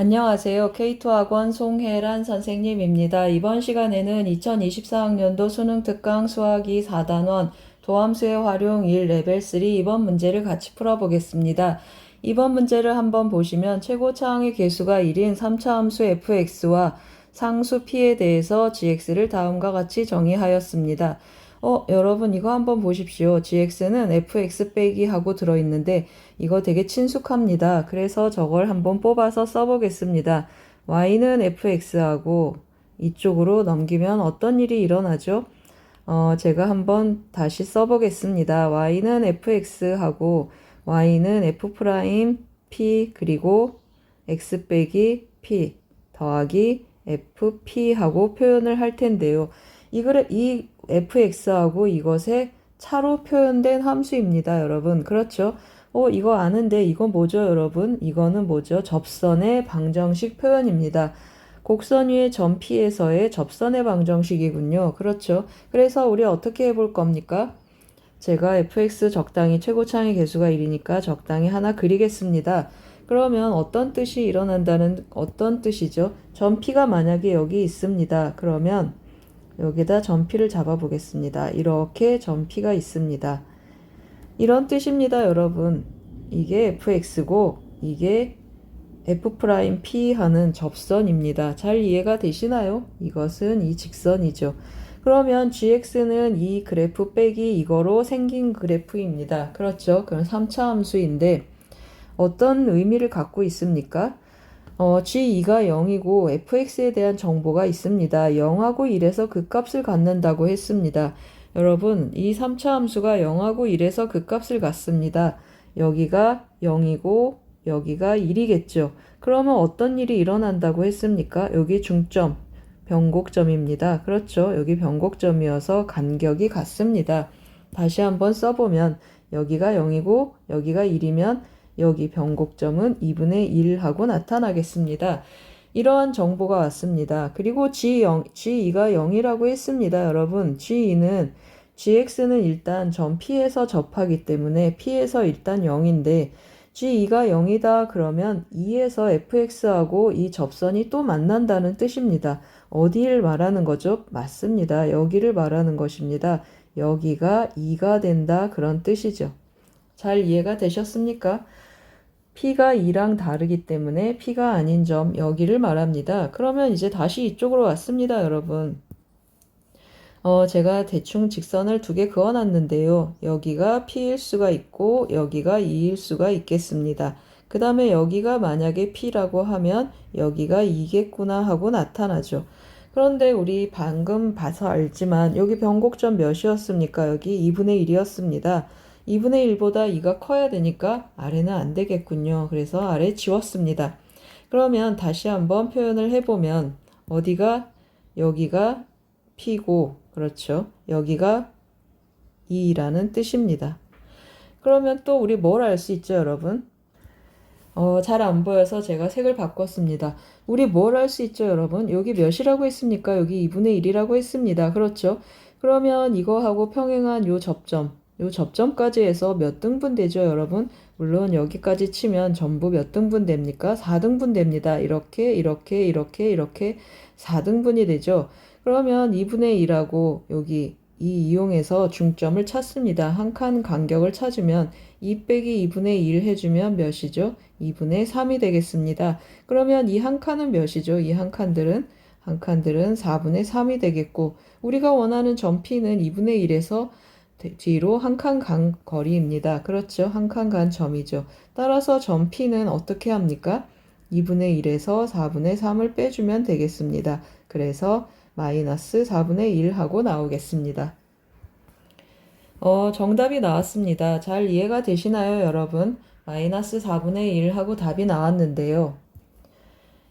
안녕하세요. K2학원 송혜란 선생님입니다. 이번 시간에는 2024학년도 수능 특강 수학이 4단원 도함수의 활용 1 레벨 3 이번 문제를 같이 풀어보겠습니다. 이번 문제를 한번 보시면 최고 차항의 개수가 1인 3차 함수 fx와 상수 p에 대해서 gx를 다음과 같이 정의하였습니다. 어, 여러분 이거 한번 보십시오. gx는 fx 빼기 하고 들어있는데 이거 되게 친숙합니다. 그래서 저걸 한번 뽑아서 써보겠습니다. y는 fx하고 이쪽으로 넘기면 어떤 일이 일어나죠? 어, 제가 한번 다시 써보겠습니다. y는 fx하고 y는 f 프라임 p 그리고 x 빼기 p 더하기 fp 하고 표현을 할 텐데요. 이 fx하고 이것의 차로 표현된 함수입니다, 여러분. 그렇죠? 어, 이거 아는데 이거 뭐죠, 여러분? 이거는 뭐죠? 접선의 방정식 표현입니다. 곡선 위의 점 P에서의 접선의 방정식이군요. 그렇죠? 그래서 우리 어떻게 해볼 겁니까? 제가 fx 적당히 최고차항의 개수가 1이니까 적당히 하나 그리겠습니다. 그러면 어떤 뜻이 일어난다는 어떤 뜻이죠? 점 P가 만약에 여기 있습니다. 그러면 여기다 점피를 잡아 보겠습니다. 이렇게 점피가 있습니다. 이런 뜻입니다, 여러분. 이게 fx고 이게 f'p 하는 접선입니다. 잘 이해가 되시나요? 이것은 이 직선이죠. 그러면 gx는 이 그래프 빼기 이거로 생긴 그래프입니다. 그렇죠? 그럼 3차 함수인데 어떤 의미를 갖고 있습니까? 어, g2가 0이고 fx에 대한 정보가 있습니다. 0하고 1에서 그 값을 갖는다고 했습니다. 여러분, 이 3차 함수가 0하고 1에서 그 값을 갖습니다. 여기가 0이고 여기가 1이겠죠. 그러면 어떤 일이 일어난다고 했습니까? 여기 중점, 변곡점입니다. 그렇죠. 여기 변곡점이어서 간격이 같습니다. 다시 한번 써보면 여기가 0이고 여기가 1이면 여기 변곡점은 2분의 1하고 나타나겠습니다. 이러한 정보가 왔습니다. 그리고 G0, G2가 0이라고 했습니다. 여러분, G2는 GX는 일단 점 P에서 접하기 때문에 P에서 일단 0인데 G2가 0이다 그러면 2에서 fx하고 이 접선이 또 만난다는 뜻입니다. 어디를 말하는 거죠? 맞습니다. 여기를 말하는 것입니다. 여기가 2가 된다 그런 뜻이죠. 잘 이해가 되셨습니까? P가 2랑 다르기 때문에 P가 아닌 점 여기를 말합니다. 그러면 이제 다시 이쪽으로 왔습니다, 여러분. 어, 제가 대충 직선을 두 개 그어놨는데요. 여기가 P일 수가 있고 여기가 2일 수가 있겠습니다. 그 다음에 여기가 만약에 P라고 하면 여기가 2겠구나 하고 나타나죠. 그런데 우리 방금 봐서 알지만 여기 변곡점 몇이었습니까? 여기 2분의 1이었습니다. 2분의 1보다 2가 커야 되니까 아래는 안 되겠군요. 그래서 아래 지웠습니다. 그러면 다시 한번 표현을 해보면 어디가 여기가 P고 그렇죠. 여기가 2라는 뜻입니다. 그러면 또 우리 뭘 알 수 있죠, 여러분? 어, 잘 안 보여서 제가 색을 바꿨습니다. 우리 뭘 알 수 있죠, 여러분? 여기 몇이라고 했습니까? 여기 2분의 1이라고 했습니다. 그렇죠? 그러면 이거하고 평행한 요 접점, 요 접점까지 해서 몇 등분 되죠, 여러분? 물론 여기까지 치면 전부 몇 등분 됩니까? 4등분 됩니다. 이렇게, 이렇게, 이렇게, 이렇게 4등분이 되죠. 그러면 2분의 1하고 여기 이 이용해서 중점을 찾습니다. 한 칸 간격을 찾으면 2 빼기 2분의 1 해주면 몇이죠? 2분의 3이 되겠습니다. 그러면 이 한 칸은 몇이죠? 이 한 칸들은 한 칸들은 4분의 3이 되겠고 우리가 원하는 점 P는 2분의 1에서 뒤로 한 칸 간 거리입니다. 그렇죠? 한 칸 간 점이죠. 따라서 점 P는 어떻게 합니까? 2분의 1에서 4분의 3을 빼주면 되겠습니다. 그래서 마이너스 4분의 1 하고 나오겠습니다. 어, 정답이 나왔습니다. 잘 이해가 되시나요, 여러분? 마이너스 4분의 1 하고 답이 나왔는데요.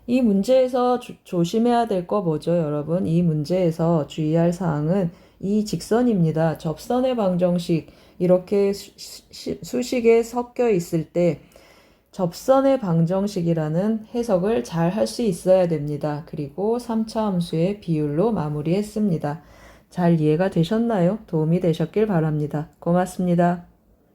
이 문제에서 조, 조심해야 될 거 뭐죠, 여러분? 이 문제에서 주의할 사항은 이 직선입니다. 접선의 방정식 이렇게 수, 수식에 섞여 있을 때 접선의 방정식이라는 해석을 잘 할 수 있어야 됩니다. 그리고 3차 함수의 비율로 마무리했습니다. 잘 이해가 되셨나요? 도움이 되셨길 바랍니다. 고맙습니다.